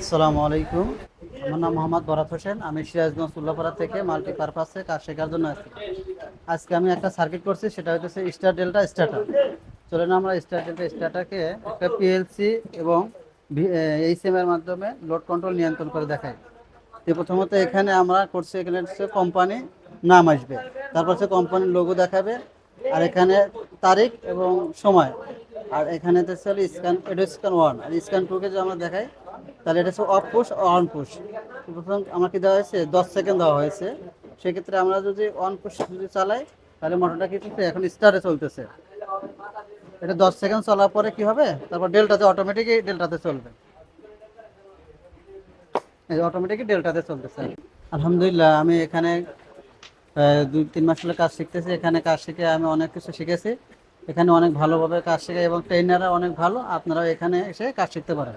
আসসালামু আলাইকুম। আমার নাম মোহাম্মদ বরাত হোসেন। আমি সিরাজগঞ্জ উল্লাপাড়া থেকে মাল্টি পারপাসে কাজ শেখার জন্য আসছি। আজকে আমি একটা সার্কিট করছি, সেটা হচ্ছে স্টার ডেল্টা স্টার্টার। চলেন আমরা স্টার ডেল্টা স্টার্টারকে একটা পিএলসি এবং এইচএম এর মাধ্যমে লোড কন্ট্রোল নিয়ন্ত্রণ করে দেখাই। তো প্রথমত এখানে আমরা করছি, এখানে হচ্ছে কোম্পানি নাম আসবে। তারপর হচ্ছে কোম্পানির লোগো দেখাবে, আর এখানে তারিখ এবং সময়। আর এখানে স্ক্যান এটা স্ক্যান ওয়ান আর স্ক্যান টুকে যে আমরা দেখাই তাহলে এটা হচ্ছে অফ পুশ অন পুশ প্রথম আমাকে দেওয়া হয়েছে, দশ সেকেন্ড দেওয়া হয়েছে। সেক্ষেত্রে আমরা যদি অন পুশ যদি চালাই, তাহলে মোটরটা কি করছে? এখন স্টার্টে চলতেছে। এটা দশ সেকেন্ড চলার পরে কি হবে? তারপর ডেল্টাতে অটোমেটিকই ডেল্টাতে চলবে। অটোমেটিকই ডেল্টাতে চলতেছে। আলহামদুলিল্লাহ, আমি এখানে দুই, তিন মাস হলো কাজ শিখতেছি। এখানে কাজ শিখে আমি অনেক কিছু শিখেছি। এখানে অনেক ভালোভাবে কাজ শেখায় এবং ট্রেনাররা অনেক ভালো। আপনারাও এখানে এসে কাজ শিখতে পারেন।